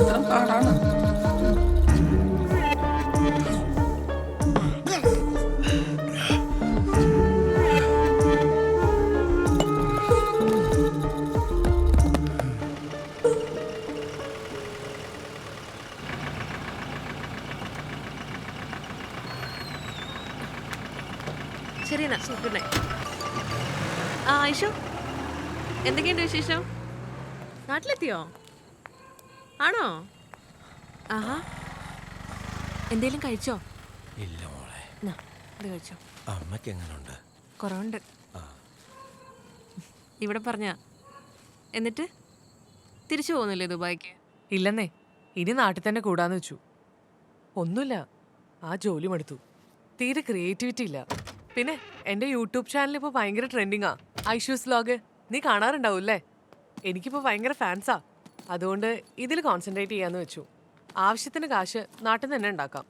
എത്ര പാടാണ് ആ ഐഷു എന്തൊക്കെയുണ്ട് വിശേഷം? നാട്ടിലെത്തിയോ? ആണോ? ആഹാ. എന്തേലും കഴിച്ചോ? ഇല്ല മോളെ. നാ, ഇത് കഴിച്ചോ. അമ്മയ്ക്ക് എങ്ങനുണ്ട് കുറവുണ്ട് ഇവിടെ പറഞ്ഞ എന്നിട്ട്? തിരിച്ചു പോകുന്നില്ലേ ദുബായിക്ക്? ഇല്ലെന്നേ ഇനി നാട്ടിൽ തന്നെ കൂടാന്ന് വെച്ചു. ഒന്നുമില്ല ആ ജോലി മടുത്തു തീരെ ക്രിയേറ്റിവിറ്റി ഇല്ല. പിന്നെ എന്റെ യൂട്യൂബ് ചാനൽ ഇപ്പോൾ ഭയങ്കര ട്രെൻഡിങ്ങാ ഐഷ്യൂസ് ലോഗ് നീ കാണാറുണ്ടാവൂല്ലേ? എനിക്കിപ്പോൾ ഭയങ്കര ഫാൻസാ അതുകൊണ്ട് ഇതിൽ കോൺസെൻട്രേറ്റ് ചെയ്യാന്ന് വെച്ചു. ആവശ്യത്തിന് കാശ് നാട്ടിൽ നിന്ന് തന്നെ ഉണ്ടാക്കാം.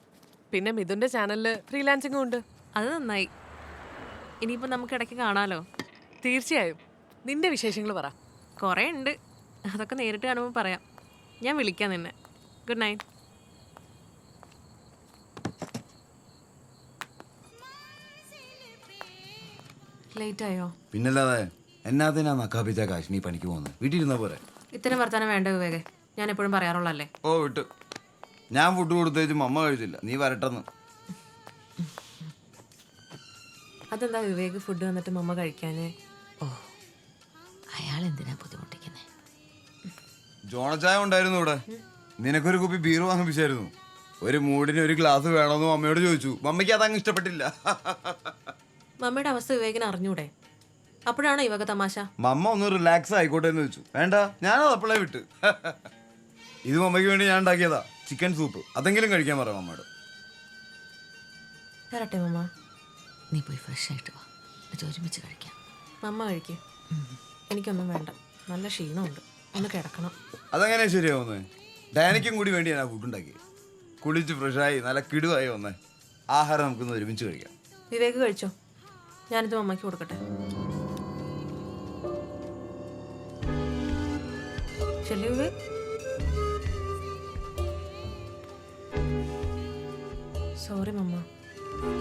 പിന്നെ മിഥുന്റെ ചാനലിൽ ഫ്രീലാൻസിംഗും ഉണ്ട്. അത് നന്നായി. ഇനിയിപ്പോൾ നമുക്ക് ഇടയ്ക്ക് കാണാലോ? തീർച്ചയായും. നിന്റെ വിശേഷങ്ങൾ പറ. കുറേ ഉണ്ട്. അതൊക്കെ നേരിട്ട് കാണുമ്പോൾ പറയാം. ഞാൻ വിളിക്കാം നിന്നെ. ഗുഡ് നൈറ്റ് ലേറ്റ് ആയോ? പിന്നല്ലാതെ എന്നാത്തിനാ നക്കാപ്പിച്ച കാശ് നീ പണിക്ക് പോകുന്നത്? വീട്ടിലിരുന്ന പോരെ? ഇത്തരം വർത്താനം വേണ്ട വിവേകെ? ഞാൻ എപ്പോഴും പറയാറുള്ളല്ലേ ഓ വിട്ടു. ഞാൻ ഫുഡ് കൊടുത്തേച്ച് മമ്മ കഴിച്ചില്ല. നീ വരട്ടെന്ന്. അതെന്താ വിവേക് ഫുഡ് വന്നിട്ട് മമ്മ കഴിക്കാനേ? അയാൾ എന്തിനാ ബുദ്ധിമുട്ടിക്കുന്നേ? ജോണച്ചായ ഉണ്ടായിരുന്നു ഇവിടെ. നിനക്കൊരു കുപ്പി ബീർ വാങ്ങിപ്പിച്ചായിരുന്നു. ഒരു മൂടിന് ഒരു ഗ്ലാസ് വേണമെന്ന് മമ്മയോട് ചോദിച്ചു. മമ്മയ്ക്ക് അതങ്ങ് ഇഷ്ടപ്പെട്ടില്ല. മമ്മയുടെ അവസ്ഥ വിവേകിന് അറിഞ്ഞൂടെ? അപ്പോഴാണോ ഇവക തമാശ? മമ്മ ഒന്ന് റിലാക്സ് ആയിക്കോട്ടെ എന്ന് വെച്ചു. വേണ്ട ഞാനത് അപ്പോഴേ വിട്ട്. ഇത് മമ്മയ്ക്ക് വേണ്ടി ഞാൻ ഉണ്ടാക്കിയതാ. ചിക്കൻ സൂപ്പ് അതെങ്കിലും കഴിക്കാൻ പറ മമ്മയോട്. തരട്ടെ മമ്മ. നീ പോയി ഫ്രഷ് ആയിട്ട് വാ. എന്നിട്ട് ഒരുമിച്ച് കഴിക്കാം. മമ്മ കഴിക്കേ. എനിക്കൊന്നും വേണ്ട. നല്ല ക്ഷീണമുണ്ട്. ഒന്ന് കിടക്കണം. അതെങ്ങനെ ശരിയാവുന്നത് ഡാനിക്കും കൂടി വേണ്ടി ഞാൻ ഫുഡ് ഉണ്ടാക്കി. കുളിച്ച് ഫ്രഷായി നല്ല കിടുവായി വന്നേ. ആഹാരം നമുക്കൊന്ന് ഒരുമിച്ച് കഴിക്കാം. വിവേക് കഴിച്ചോ? ഞാനിത് മമ്മയ്ക്ക് കൊടുക്കട്ടെ. ശരി हुए സോറി മമ്മ.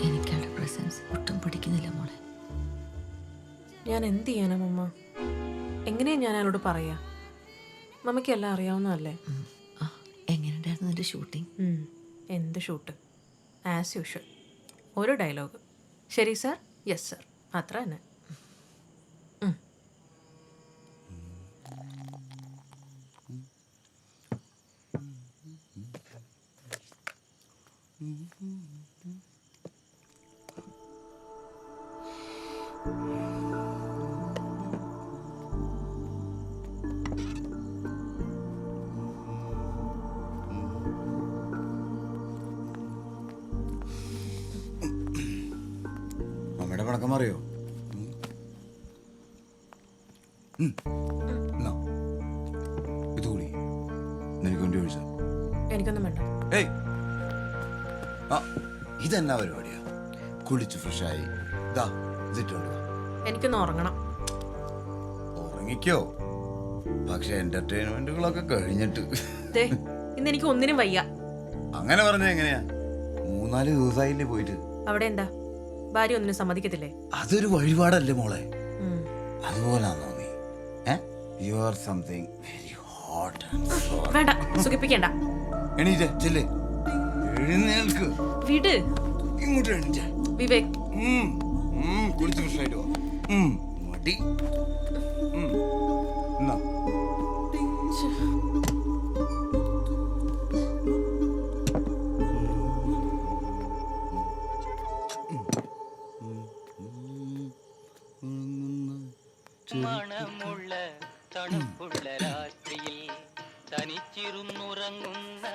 എനിക്ക് അവളുടെ പ്രസൻസ് ഒട്ടും പിടിക്കുന്നില്ല മോളെ. ഞാൻ എന്ത് ചെയ്യാനാ മമ്മ? എങ്ങനെയാ ഞാൻ അയാളോട് പറയാ? മമ്മയ്ക്ക് എല്ലാം അറിയാവുന്നതല്ലേ? എങ്ങനെയുണ്ടായിരുന്നു എന്റെ ഷൂട്ടിംഗ്. എന്ത് ഷൂട്ട് ആസ് യൂഷ്വൽ ഒരു ഡയലോഗ് ശരി സാർ യെസ് സാർ അത്ര തന്നെ. മമ്മയുടെ പടക്കം അറിയോ ഇത് കൂടി നിനക്ക് വേണ്ടി ഒഴിച്ച എനിക്കൊന്നും വേണ്ട ഏയ് ആ ഇതെന്നാ പരിപാടിയാ? കുളിച്ച് ഫ്രഷായി. ഇതാ ഇതിട്ടുണ്ട് എനിക്കൊന്ന് ഉറങ്ങണം. ഉറങ്ങിക്കോ? പക്ഷെ എന്റർടൈൻമെന്റുകളൊക്കെ കഴിഞ്ഞിട്ട്. ദേ ഇന്ന് എനിക്ക് ഒന്നിനും വയ്യ. അങ്ങനെ പറഞ്ഞ എങ്ങനെയാ? മൂന്നാൽ ദിവസമായില്ലേ പോയിട്ട്. അവിടെ എന്താ? ഭാര്യ ഒന്നിനും സമ്മതിക്കത്തില്ലേ? അതൊരു വഴിപാടല്ലേ മോളെ? ഉം. തോന്നി നീ? You are something very hot വേണ്ട സുഖിപ്പിക്കണ്ട. എണീറ്റേ ചെല്ലേ. എഴുന്നേൽക്ക്. വിട് ഇങ്ങോട്ട് എണീറ്റേ വിവേക് ഉം, ഉം, കുളിച്ച് ഫ്രഷായിട്ട് വാ ഉം, മടി ഉം. എന്നാ. മണമുള്ള തണുപ്പുള്ള രാത്രിയിൽ തനിച്ചിരുന്നുറങ്ങുന്ന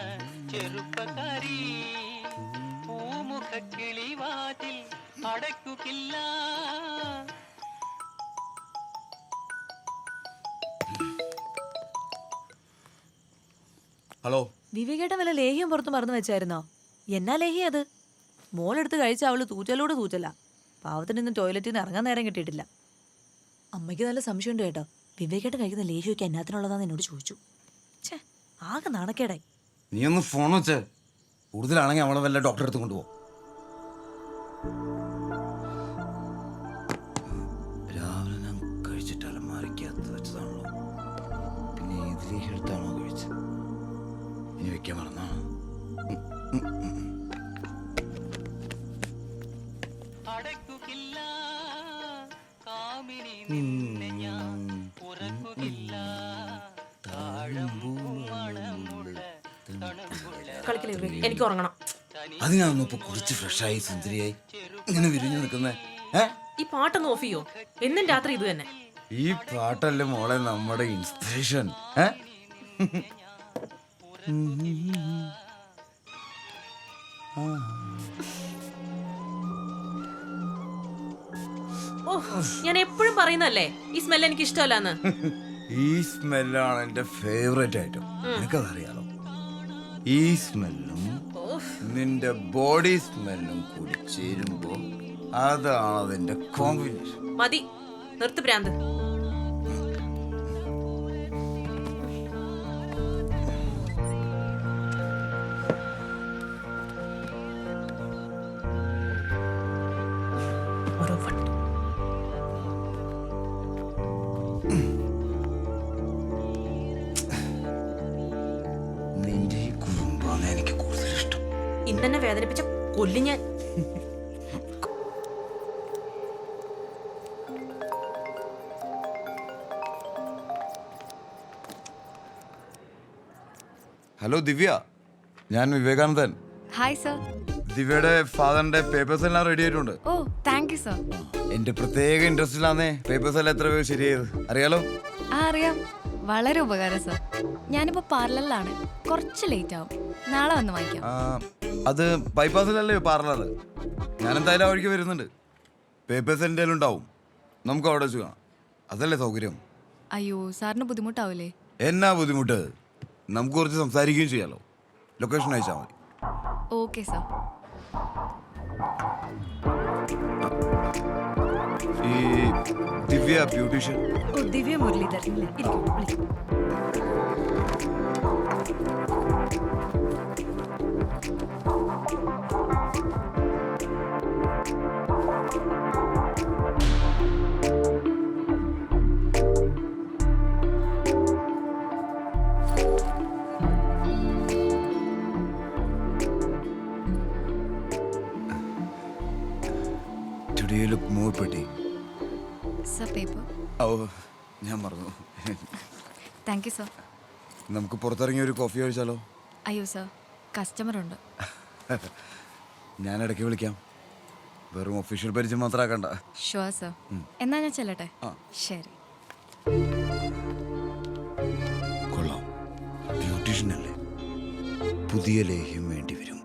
ചെറുപ്പക്കാരി കിളിവാതിൽ അടയ്ക്കുകില്ല. ഹലോ. വിവേകേട്ടൻ വല്ല ലേഹ്യം പുറത്ത് മറന്നു വെച്ചായിരുന്നോ? എന്നാ ലേഹ്യം അത്? മോളെടുത്ത് കഴിച്ച അവൾ തൂച്ചലോട് തൂച്ചല്ല പാവത്തിന് ഇന്ന് ടോയ്ലറ്റിൽ നിന്ന് ഇറങ്ങാൻ നേരം കിട്ടിയിട്ടില്ല. അമ്മയ്ക്ക് നല്ല സംശയമുണ്ട് കേട്ടോ. വിവേകേട്ടൻ കഴിക്കുന്ന ലേഹ്യമൊക്കെ എന്നാത്തിനുള്ളതാന്ന് എന്നോട് ചോദിച്ചു. ഛേ ആകെ നാണക്കേടായി. നീ ഒന്ന് ഫോൺ വെച്ചേ. കൂടുതലാണെങ്കിൽ അവളെ വല്ല ഡോക്ടറെ അടുത്ത് കൊണ്ടുപോ. ഇനി മറന്ന മറന്നാണ് കാമിനി നിന്നെ ഞാൻ ഉറക്കുകയില്ല. കളിക്കില്ലേ? എനിക്ക് ഉറങ്ങണം. അതിനാണോ ഇപ്പൊ കുറച്ച് ഫ്രഷായി സുന്ദരിയായി ഇങ്ങനെ വിരിഞ്ഞു നിൽക്കുന്നേ. ഈ പാട്ടൊന്ന് ഓഫ് ചെയ്യോ? എന്നും രാത്രി ഇത് തന്നെ. ഈ പാട്ടല്ലേ മോളെ നമ്മുടെ ഇൻസ്പിറേഷൻ ഏ? ഓ ഞാൻ എപ്പോഴും പറയുന്നല്ലേ ഈ സ്മെൽ എനിക്ക് ഇഷ്ടമല്ലാന്ന്. ഈ സ്മെല്ലാണ് എന്റെ ഫേവറേറ്റ് ഐറ്റം നിനക്കതറിയാലോ? ഈ സ്മെല്ലും നിന്റെ ബോഡി സ്മെല്ലും കൂടി ചേരുമ്പോ അതാണ് അതിന്റെ കോമ്പിനേഷൻ മതി നിർത്ത് ഭ്രാന്ത്. ഇന്നെന്നെ വേദനിപ്പിച്ച കൊല്ലി ഞാൻ. ഹലോ ദിവ്യ. ഞാൻ വിവേകാനന്ദൻ. ഹായ് സർ ദിവ്യയുടെ ഫാദറിന്റെ പേപ്പേഴ്സ് എല്ലാം റെഡി ആയിട്ടുണ്ട്. ഓ താങ്ക് യു സർ എന്റെ പ്രത്യേക ഇൻട്രസ്റ്റിലാന്നേ പേപ്പേഴ്സ് എല്ലാം എത്ര പേര് ശരിയായത്. അറിയാലോ? ആ അറിയാം. വളരെ ഉപകാരം സർ ഞാനിപ്പോ പാർലറിലാണ് കുറച്ച് ലേറ്റ് ആവും. നാളെ വന്ന് വാങ്ങിക്കാം. ആ, അത് ബൈപ്പാസിലല്ലേ പാർലർ ഞാൻ എന്തായാലും ആ വഴിക്ക് വരുന്നുണ്ട്. പേപ്പേഴ്സ് എന്തെങ്കിലും ഉണ്ടാവും. നമുക്ക് അവിടെ വെച്ച് കാണാം. അതല്ലേ സൗകര്യം? അയ്യോ സാറിന് ബുദ്ധിമുട്ടാവില്ലേ? എന്നാ ബുദ്ധിമുട്ട്? നമുക്ക് കുറച്ച് സംസാരിക്കുകയും ചെയ്യാലോ. ലൊക്കേഷൻ അയച്ചാൽ മതി. ഓക്കെ സാർ ഈ ദിവ്യ ബ്യൂട്ടീഷ്യൻ. ഓ ദിവ്യ മുരളീധരൻ. ഇല്ലേ? ഇരിക്കൂ, ഞാൻ മറന്നു. താങ്ക് യു സർ നമുക്ക് പുറത്തിറങ്ങി ഒരു കോഫി കഴിച്ചാലോ? അയ്യോ സർ കസ്റ്റമർ ഉണ്ട്. ഞാൻ ഇടയ്ക്ക് വിളിക്കാം. വെറും ഒഫീഷ്യൽ പരിചയം മാത്രമാക്കണ്ട. ഷുവർ സർ എന്നാ ഞാൻ ചെല്ലട്ടെ? ആ. ശരി. കൊള്ളാം. ബ്യൂട്ടീഷ്യൻ അല്ലേ? പുതിയ ലേഹ്യം വേണ്ടി വരും